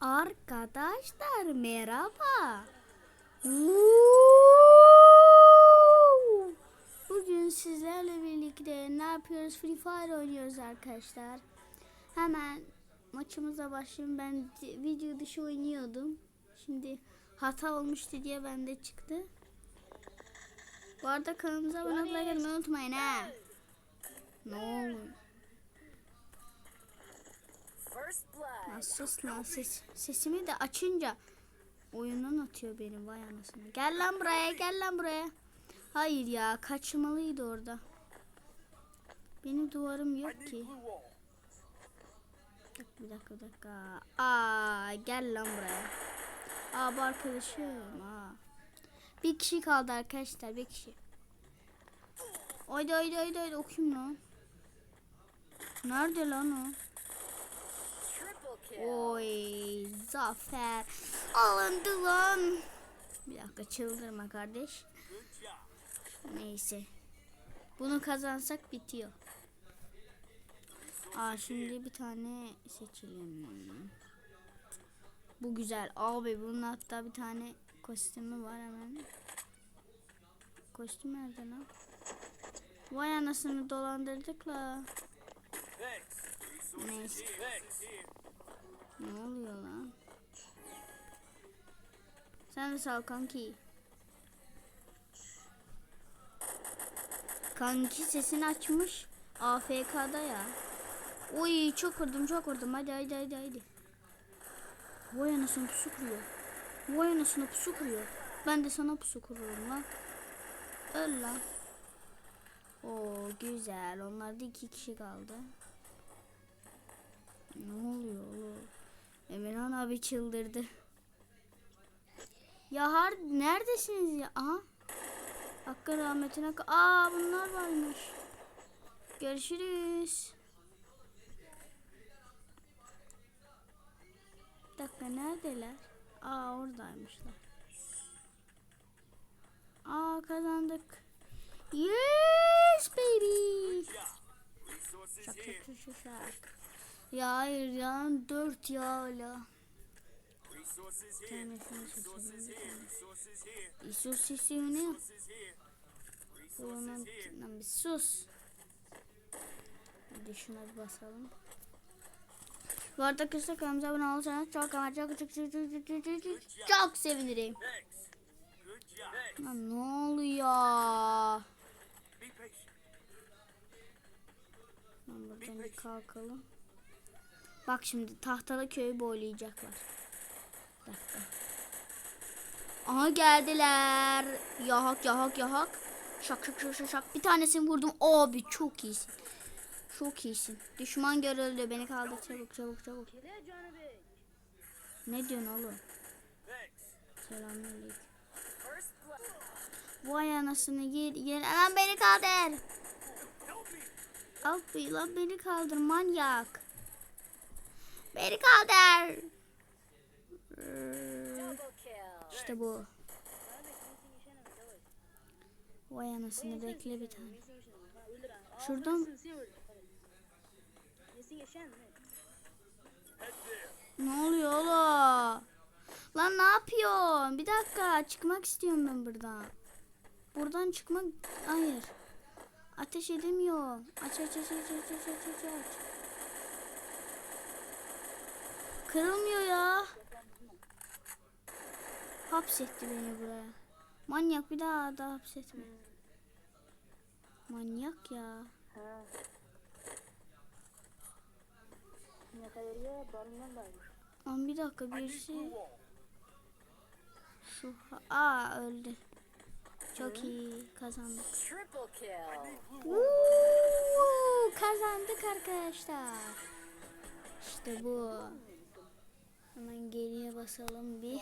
Arkadaşlar merhaba. Bugün sizlerle birlikte ne yapıyoruz? Free Fire oynuyoruz arkadaşlar. Hemen maçımıza başlayayım. Ben video dışı oynuyordum. Şimdi hata olmuştu diye bende çıktı. Bu arada kanalımıza abone olmayı unutmayın ha. Ne olur. Lan sus lan ses. Sesimi de açınca oyundan atıyor beni vay anasını. Gel lan buraya gel lan buraya. Hayır ya kaçmalıydı orada. Benim duvarım yok ki. Bir dakika bir dakika. Aa gel lan buraya. Aa bu arkadaşım. Aa. Bir kişi kaldı arkadaşlar bir kişi. Oydu oydu oydu oydu o kim lan? Nerede lan o? Oy zafer alındı lan. Bir dakika çıldırma kardeş. Neyse. Bunu kazansak bitiyor. Aa şimdi bir tane seçelim. Bu güzel. Abi bunun hatta bir tane kostümü var hemen. Kostüm nerede lan? Vay anasını dolandırdık la. Neyse. Ne oluyor lan? Sen de sal kanki. Kanki sesini açmış. AFK'da ya. Oy çok vurdum çok vurdum. Hadi hadi hadi hadi. Vay anasını pusu kuruyor. Vay anasını pusu kuruyor. Ben de sana pusu kururum lan. Öl lan. Oo güzel. Onlarda iki kişi kaldı. Ne oluyor oğlum? Emirhan abi çıldırdı. Ya har neredesiniz ya? Aha. Hakkın rahmetine Aa bunlar varmış. Görüşürüz. Bir dakika neredeler? Aa oradaymışlar. Aa kazandık. Yes baby. Şak şak şak şak. Ya hayır ya dört ya hala tanesini seçelim. Bir sus istiyor Bunun bir sus. Hadi şuna bir basalım. Bu arada arkadaşlar kanalımıza abone olursanız çok ama çok çok çok çok çok çok çok, çok sevinirim. Ne oluyor? Lan buradan bir kalkalım. Bak şimdi tahtada köyü boylayacaklar. Dakika. Aha geldiler. Yahak yahak yahak. Şak şak şak şak. Bir tanesini vurdum. Abi çok iyisin. Çok iyisin. Düşman görüldü. Beni kaldır çabuk çabuk çabuk. Ne diyorsun oğlum? Selamünaleyküm. Vay anasını gir gir. Lan beni kaldır. Abi lan beni kaldır manyak. Beni kaldır. Ee, işte bu. Vay anasını bekle bir tane. Şuradan. Ne oluyor oğlum? Lan ne yapıyorsun? Bir dakika çıkmak istiyorum ben buradan. Buradan çıkmak... Hayır. Ateş edemiyorum. Aç aç aç aç aç aç aç aç. Kırılmıyor ya. Hapsetti beni buraya. Manyak bir daha da hapsetme. Manyak ya. Lan bir dakika birisi şu aa öldü. Çok iyi kazandık. Woo, kazandık arkadaşlar. İşte bu. Hemen geriye basalım bir.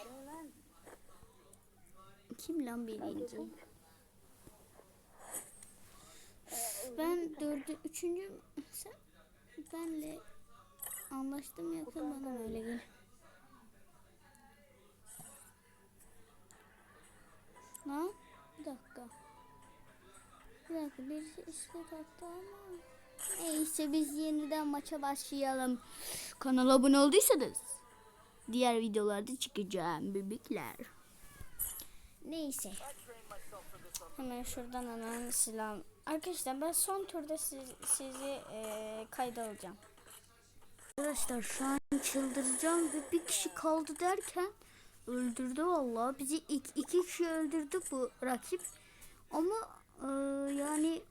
Kim lan birinci? Ben dördü, üçüncü sen benle anlaştım yakın bana öyle gel. Lan bir dakika. Bir dakika birisi istek attı ama. Neyse biz yeniden maça başlayalım. Kanala abone olduysanız diğer videolarda çıkacağım bebekler. Neyse. Hemen şuradan hemen silah. Arkadaşlar ben son turda siz, sizi eee kayda alacağım. Arkadaşlar şu an çıldıracağım ve bir kişi kaldı derken öldürdü vallahi. Bizi iki, iki kişi öldürdü bu rakip. Ama eee, yani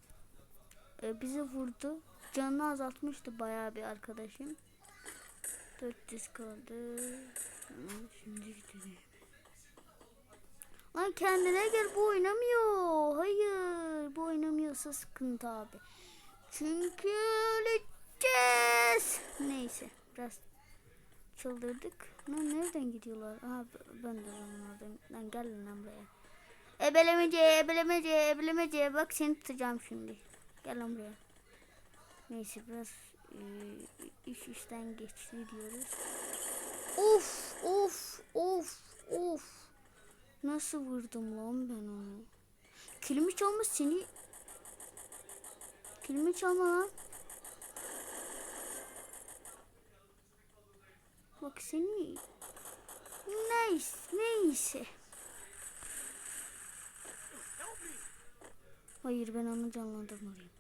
e, bizi vurdu. Canını azaltmıştı bayağı bir arkadaşım. 400 kaldı. Şimdi gidelim. Lan kendine gel bu oynamıyor. Hayır bu oynamıyorsa sıkıntı abi. Çünkü öleceğiz. Neyse biraz çıldırdık. Lan nereden gidiyorlar? Aha ben de onlardan. Lan gel lan buraya. Ebelemece, ebelemece, ebelemece. Bak seni tutacağım şimdi. Gel lan buraya. Neyse biraz e, iş işten geçti diyoruz. Of, of, of, of. Nasıl vurdum lan ben onu? Kilimi çalma seni. Kilimi çalma lan. Bak seni. Neyse, neyse. Hayır ben onu canlandırmalıyım.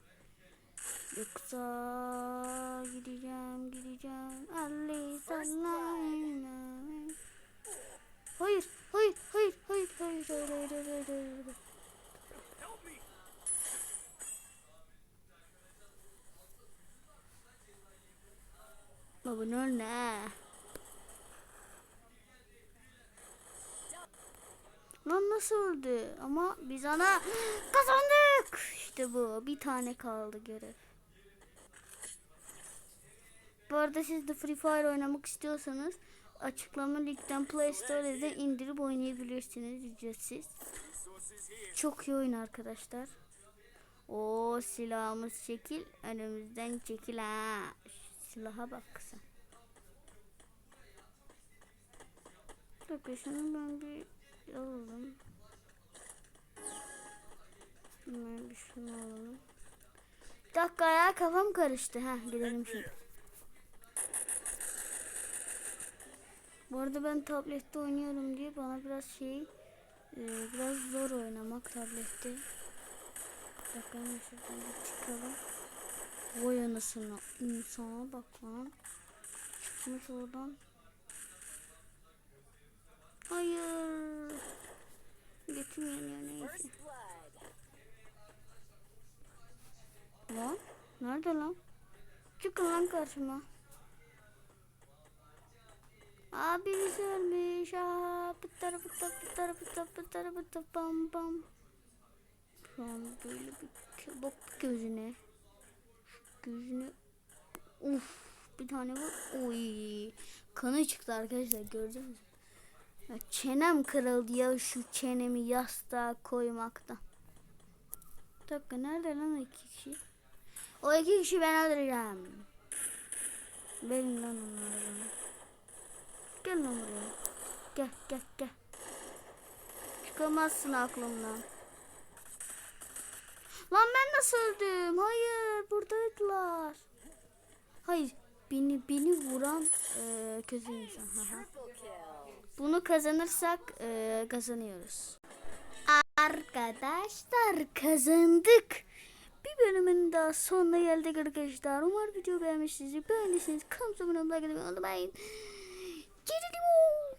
Yoksa gideceğim gideceğim. Ali sana. Baba ne? Lan nasıl öldü? Ama biz ana kazandık. İşte bu. Bir tane kaldı görev. Bu arada siz de Free Fire oynamak istiyorsanız açıklama linkten Play Store'da indirip oynayabilirsiniz ücretsiz. Çok iyi oyun arkadaşlar. O silahımız çekil. Önümüzden çekil ha. Silaha bak sen. Bir dakika şunu ben bir alalım. Hemen bir şunu alalım. Bir dakika ya kafam karıştı. Ha gidelim şimdi. Bu arada ben tablette oynuyorum diye bana biraz şey e, biraz zor oynamak tablette. Bir dakika hemen şuradan bir çıkalım. Vay anasını insana bak lan. Çıkmış oradan. Hayır. Götüm neyse. Lan? Nerede lan? Çıkın lan karşıma. Abi güzelmiş. Aa, pıtara pıtara pıtara pıtara pıtara pıtara pam pam. Şu an böyle bir bak gözüne. Şu gözüne. Uf bir tane var. Oy. Kanı çıktı arkadaşlar gördünüz mü? Çenem kırıldı ya şu çenemi yastığa koymaktan. Bir dakika nerede lan o iki kişi? O iki kişi ben öldüreceğim. Benim lan onlar bana. Gel lan buraya. Gel gel gel. Çıkamazsın aklımdan. Lan ben nasıl öldüm? Hayır buradaydılar. Hayır beni beni vuran eee, kötü insan. Bunu kazanırsak eee, kazanıyoruz. Arkadaşlar kazandık. Bir bölümün daha sonuna geldik arkadaşlar. Umarım video beğenmişsiniz. Beğendiyseniz kanalımıza abone olmayı unutmayın.